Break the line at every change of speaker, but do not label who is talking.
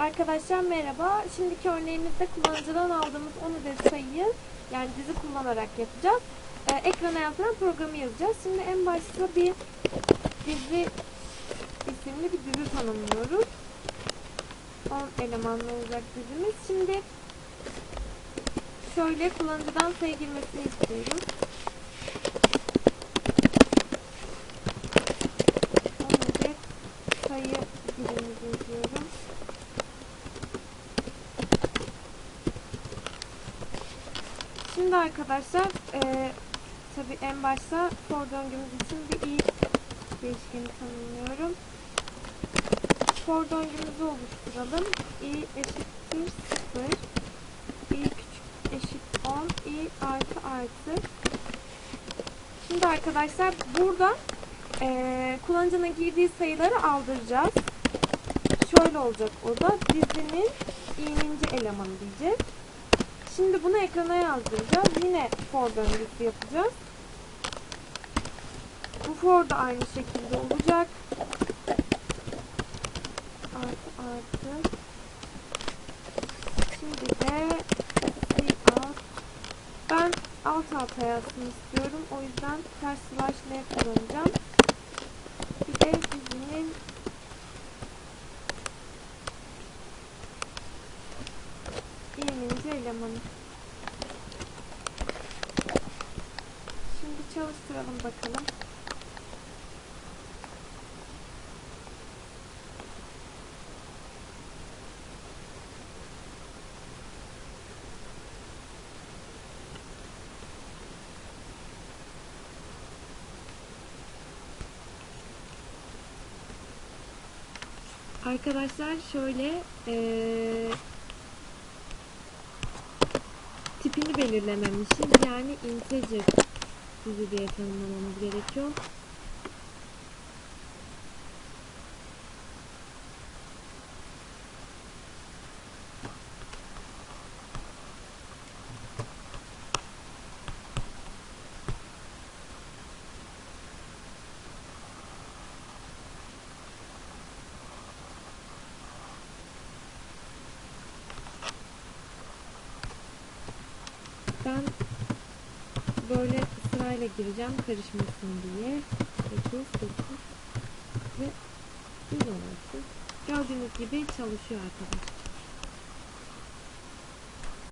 Arkadaşlar merhaba. Şimdiki örneğimizde kullanıcıdan aldığımız 10 adet sayıyı yani dizi kullanarak yapacağız. Ee, ekrana yazılan programı yazacağız. Şimdi en başta bir dizi isimli bir dizi tanımlıyoruz. 10 elemanlı olacak dizimiz. Şimdi şöyle kullanıcıdan sayı girmesini istiyoruz. 10 adet sayı girimizi yazıyorum. Şimdi arkadaşlar eee tabi en başta for döngümüz için bir i değişkeni tanımlıyorum. For döngümüzü oluşturalım. i eşittir 0 i küçük eşit 10 i artı artı Şimdi arkadaşlar burada eee kullanıcının girdiği sayıları aldıracağız. Şöyle olacak o da dizinin i'ninci elemanı diyeceğiz. Şimdi bunu ekrana yazdıracağız. Yine for döngüsü yapacağız. Bu for da aynı şekilde olacak. Artı artı. Şimdi de alt. Ben alt alta yazsın istiyorum. O yüzden ters slash n kullanacağım. Bir de dizinin İğninci elemanı. Şimdi çalıştıralım bakalım. Arkadaşlar şöyle eee belirlememişiz. Yani integer dizi diye tanımlamamız gerekiyor. Ben böyle sırayla gireceğim karışmasın diye. 8, 9 ve 116. Gördüğünüz gibi çalışıyor arkadaşlar.